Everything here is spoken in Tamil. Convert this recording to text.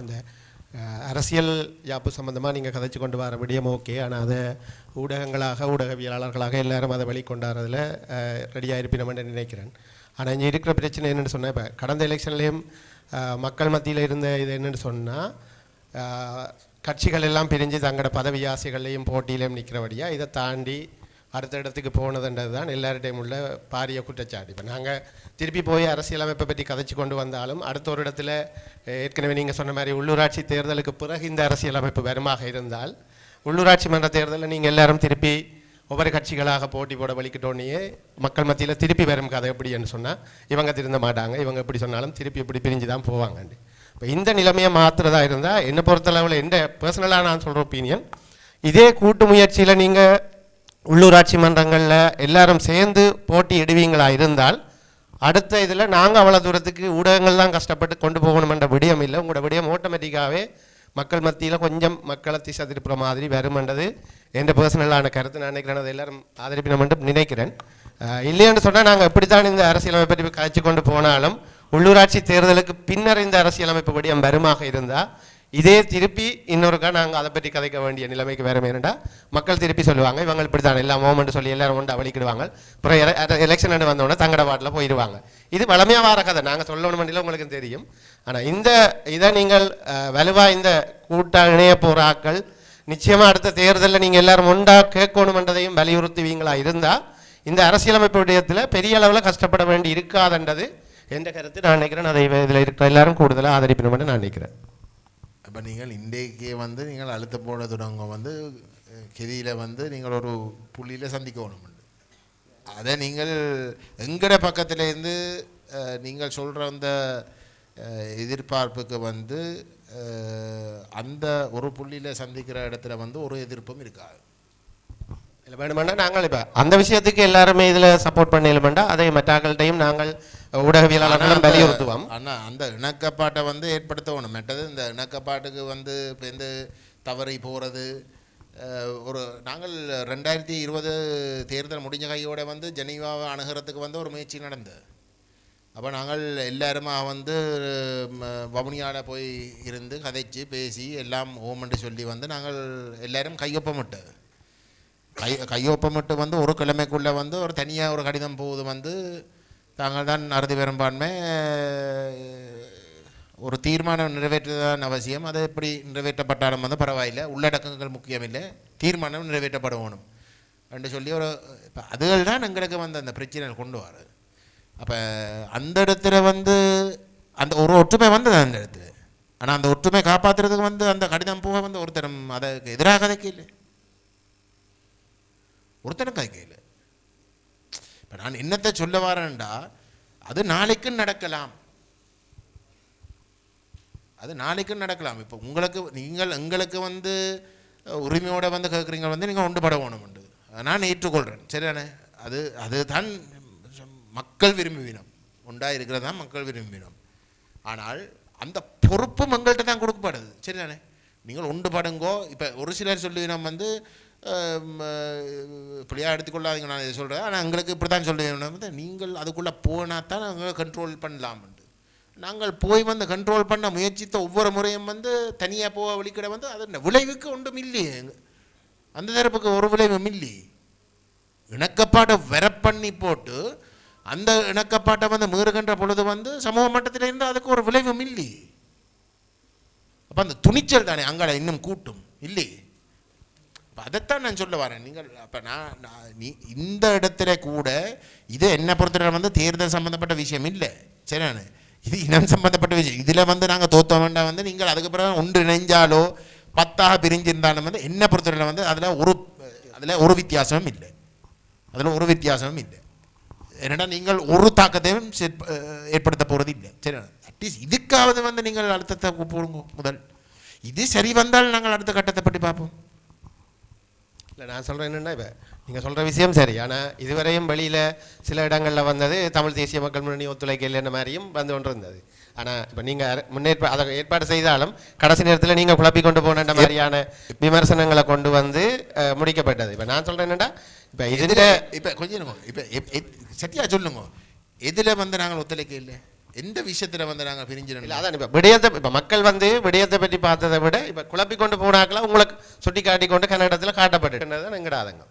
அந்த அரசியல் யாப்பு சம்பந்தமாக நீங்கள் கதைச்சு கொண்டு வர விடியம் ஓகே. ஆனால் அதை ஊடகங்களாக ஊடகவியலாளர்களாக எல்லாரும் அதை வெளிக்கொண்டாடுறதுல ரெடியாக இருப்பினோம்னு நினைக்கிறேன். ஆனால் இங்கே இருக்கிற பிரச்சனை என்னென்னு சொன்னால் இப்போ கடந்த எலெக்ஷன்லேயும் மக்கள் மத்தியில் இருந்த இது என்னென்னு சொன்னால் கட்சிகள் எல்லாம் பிரிஞ்சு தங்களோட பதவி ஆசைகள்லையும் போட்டியிலையும் நிற்கிறபடியாக இதை தாண்டி அடுத்த இடத்துக்கு போனதுன்றது தான் எல்லார்டையும் உள்ள பாரிய குற்றச்சாட்டு. இப்போ நாங்கள் திருப்பி போய் அரசியலமைப்பை பற்றி கதைச்சு கொண்டு வந்தாலும் அடுத்த ஒரு இடத்துல ஏற்கனவே நீங்கள் சொன்ன மாதிரி உள்ளூராட்சி தேர்தலுக்கு பிறகு இந்த அரசியலமைப்பு வருமாக இருந்தால் உள்ளூராட்சி மன்ற தேர்தலில் நீங்கள் எல்லாரும் திருப்பி ஒவ்வொரு கட்சிகளாக போட்டி போட வலிக்கிட்டோன்னே மக்கள் மத்தியில் திருப்பி வரும் கதை எப்படின்னு சொன்னால் இவங்க திருந்த மாட்டாங்க. இவங்க எப்படி சொன்னாலும் திருப்பி இப்படி பிரிஞ்சு தான் போவாங்கண்டு. இப்போ இந்த நிலைமையை மாற்றுறதா இருந்தால் என்னை பொறுத்தளவில் எந்த பர்சனலாக நான் சொல்கிற ஒப்பீனியன் இதே கூட்டு முயற்சியில் நீங்கள் உள்ளூராட்சி மன்றங்களில் எல்லாரும் சேர்ந்து போட்டி இடுவீங்களா இருந்தால் அடுத்த இதில் நாங்கள் அவ்வளோ தூரத்துக்கு ஊடகங்கள் தான் கஷ்டப்பட்டு கொண்டு போகணுமென்ற விடயம் இல்லை. உங்களோட விடயம் ஆட்டோமேட்டிக்காகவே மக்கள் மத்தியில் கொஞ்சம் மக்களை திசை திருப்புற மாதிரி வருமென்றது எந்த பர்சனலான கருத்து நான் நினைக்கிறேன். அதை எல்லாரும் ஆதரிப்பினமென்று நினைக்கிறேன். இல்லைன்னு சொன்னால் நாங்கள் எப்படித்தான் இந்த அரசியலமைப்பை பற்றி கழிச்சு கொண்டு போனாலும் உள்ளூராட்சி தேர்தலுக்கு பின்னர் இந்த அரசியலமைப்பு விடயம் வருமாக இருந்தால் இதே திருப்பி இன்னொருக்கா நாங்கள் அதை பற்றி கதைக்க வேண்டிய நிலைமைக்கு வேற வேணுண்டா மக்கள் திருப்பி சொல்லுவாங்க இவங்க இப்படி தான் எல்லா மூமெண்ட் சொல்லி எல்லாரும் ஒன்று அவளிக்கிடுவாங்க அப்புறம் எலெக்ஷன் வந்தோடனே தங்கட வாட்டில் போயிடுவாங்க இது வளமையாக வர கதை நாங்கள் சொல்லணும் வேண்டியில் உங்களுக்கு தெரியும். ஆனால் இந்த இதை நீங்கள் வலுவாக இந்த கூட்ட இணைய போராக்கள் நிச்சயமாக அடுத்த தேர்தலில் நீங்கள் எல்லாரும் ஒன்றா கேட்கணுமென்றதையும் வலியுறுத்துவீங்களா இருந்தால் இந்த அரசியலமைப்பு விடயத்தில் பெரிய அளவில் கஷ்டப்பட வேண்டி இருக்காதுன்றது என்ற கருத்து நான் நினைக்கிறேன். அதை இதில் இருக்கிற எல்லாரும் கூடுதலாக ஆதரிப்பினுமென்று நான் நினைக்கிறேன். அப்போ நீங்கள் இன்றைக்கே வந்து நீங்கள் அழுத்த போட தொடங்க வந்து கெதியில் வந்து நீங்கள் ஒரு புள்ளியில் சந்திக்கணும் அதை நீங்கள் எங்கட பக்கத்துலேருந்து நீங்கள் சொல்கிற அந்த எதிர்பார்ப்புக்கு வந்து அந்த ஒரு புள்ளியில் சந்திக்கிற இடத்துல வந்து ஒரு எதிர்ப்பும் இருக்காது. இல்லை வேணுமெண்டா நாங்கள் இப்போ அந்த விஷயத்துக்கு எல்லாருமே இதில் சப்போர்ட் பண்ணலுமெண்டா அதை மற்றாக்கள்கிட்டையும் நாங்கள் ஊடகவியலாளர்களும் வலியுறுத்துவோம். ஆனால் அந்த இணக்கப்பாட்டை வந்து ஏற்படுத்தணும். மற்றது இந்த இணக்கப்பாட்டுக்கு வந்து இப்போ இந்த தவறி போகிறது ஒரு நாங்கள் ரெண்டாயிரத்தி இருபது தேர்தல் முடிஞ்ச கையோட வந்து ஜெனீவாவை அணுகிறதுக்கு வந்து ஒரு முயற்சி நடந்தது. அப்போ நாங்கள் எல்லாருமா வந்து வவுனியால போய் இருந்து கதைச்சு பேசி எல்லாம் ஓமென்று சொல்லி வந்து நாங்கள் எல்லாரும் கையொப்பமிட்டு கை கையொப்பமிட்டு வந்து ஒரு கிழமைக்குள்ளே வந்து ஒரு தனியாக ஒரு கடிதம் போகுது வந்து தாங்கள் தான் அறுதி பெரும்பான்மை ஒரு தீர்மானம் நிறைவேற்றுதான் அவசியம். அது எப்படி நிறைவேற்றப்பட்டாலும் வந்து பரவாயில்லை. உள்ளடக்கங்கள் முக்கியமில்லை. தீர்மானம் நிறைவேற்றப்படணும் என்று சொல்லி ஒரு இப்போ அதுகள் தான் எங்களுக்கு வந்து அந்த பிரச்சனை கொண்டு வர அப்போ அந்த இடத்துல வந்து அந்த ஒரு ஒற்றுமை வந்தது அந்த இடத்துல. ஆனால் அந்த ஒற்றுமை காப்பாற்றுறதுக்கு வந்து அந்த கடிதம் போக வந்து ஒருத்தரும் அதற்கு எதிராக கதைக்கு இல்லை. ஒருத்தனும் கதைக்கல இப்போ நான் என்னத்தை சொல்ல வரேன்டா அது நாளைக்கு நடக்கலாம். அது நாளைக்கு நடக்கலாம். இப்போ உங்களுக்கு நீங்கள் எங்களுக்கு வந்து உரிமையோடு வந்து கேட்குறீங்க வந்து நீங்கள் ஒன்றுபட வேணும்ண்டு நான் ஏற்றுக்கொள்கிறேன் சரிதானே? அது அதுதான் மக்கள் விரும்பினோம் உண்டா இருக்கிறது தான் மக்கள் விரும்பினோம் ஆனால் அந்த பொறுப்பும் எங்கள்கிட்ட தான் கொடுக்கப்படுது. சரிதானே? நீங்கள் ஒன்றுபடுங்கோ. இப்போ ஒரு சிலர் சொல்லுவினம் வந்து இப்படியாக எடுத்துக்கொள்ளாதீங்க நான் இதை சொல்கிறேன் ஆனால் எங்களுக்கு இப்படி தான் சொல்லுவேன் வந்து நீங்கள் அதுக்குள்ளே போனால் தான் நாங்கள் கண்ட்ரோல் பண்ணலாம்ண்டு நாங்கள் போய் வந்து கண்ட்ரோல் பண்ண முயற்சித்த ஒவ்வொரு முறையும் வந்து தனியாக போக வழிக்கிட வந்து அது விளைவுக்கு ஒன்றும் இல்லையே. அந்த தரப்புக்கு ஒரு விளைவும் இல்லையே இணக்கப்பாட்டை வர போட்டு அந்த இணக்கப்பாட்டை வந்து மீறுகின்ற பொழுது வந்து சமூக மட்டத்தில் இருந்து அதுக்கு ஒரு விளைவும் இல்லை அப்போ அந்த துணிச்சல் தானே அங்கே இன்னும் கூட்டும். இல்லையே. இப்போ அதைத்தான் நான் சொல்ல வரேன். நீங்கள் அப்போ நான் நான் நீ இந்த இடத்துல கூட இது என்னை பொறுத்தவரை வந்து தேர்தல் சம்மந்தப்பட்ட விஷயம் இல்லை. சரியான இது இனம் சம்மந்தப்பட்ட விஷயம். இதில் வந்து நாங்கள் தோத்த வேண்டாம் வந்து நீங்கள் அதுக்கப்புறம் ஒன்று இணைஞ்சாலோ பத்தாக பிரிஞ்சிருந்தாலும் வந்து என்னை பொறுத்தவரை வந்து அதில் ஒரு அதில் ஒரு வித்தியாசமும் இல்லை. அதில் ஒரு வித்தியாசமும் இல்லை. என்னடா நீங்கள் ஒரு தாக்கத்தையும் ஏற்படுத்த போகிறது இல்லை. சரி அட்லீஸ்ட் இதுக்காவது வந்து நீங்கள் அழுத்தத்தை போடுங்க முதல். இது சரி வந்தால் நாங்கள் அடுத்த கட்டத்தை பற்றி பார்ப்போம். இல்லை நான் சொல்கிறேன் என்னென்னா இப்போ நீங்கள் சொல்கிற விஷயம் சரி. ஆனால் இதுவரையும் வெளியில் சில இடங்களில் வந்தது தமிழ் தேசிய மக்கள் முன்னணி ஒத்துழைக்க இல்லைன்ற மாதிரியும் வந்து கொண்டு இருந்தது ஆனால் இப்போ நீங்கள் முன்னேற்ப அதை ஏற்பாடு செய்தாலும் கடைசி நேரத்தில் நீங்கள் குழப்பி கொண்டு போன மாதிரியான விமர்சனங்களை கொண்டு வந்து முடிக்கப்பட்டது. இப்போ நான் சொல்கிறேன் என்னடா இப்போ இதில் இப்போ கொஞ்சம் இப்போ சத்தியா சொல்லுங்க. எதில் வந்து நாங்கள் ஒத்துழைக்க இல்லை எந்த விஷயத்தில் வந்து நாங்கள் பிரிஞ்சு இல்லை நின்றோம்? அதான் இப்போ விடயத்தை இப்போ மக்கள் வந்து விடயத்தை பற்றி பார்த்ததை விட இப்போ குழப்பி கொண்டு போனாக்கெல்லாம் உங்களுக்கு சுட்டி காட்டி கொண்டு கன்னடத்தில் காட்டப்பட்டு தான் எங்கட ஆதங்கம்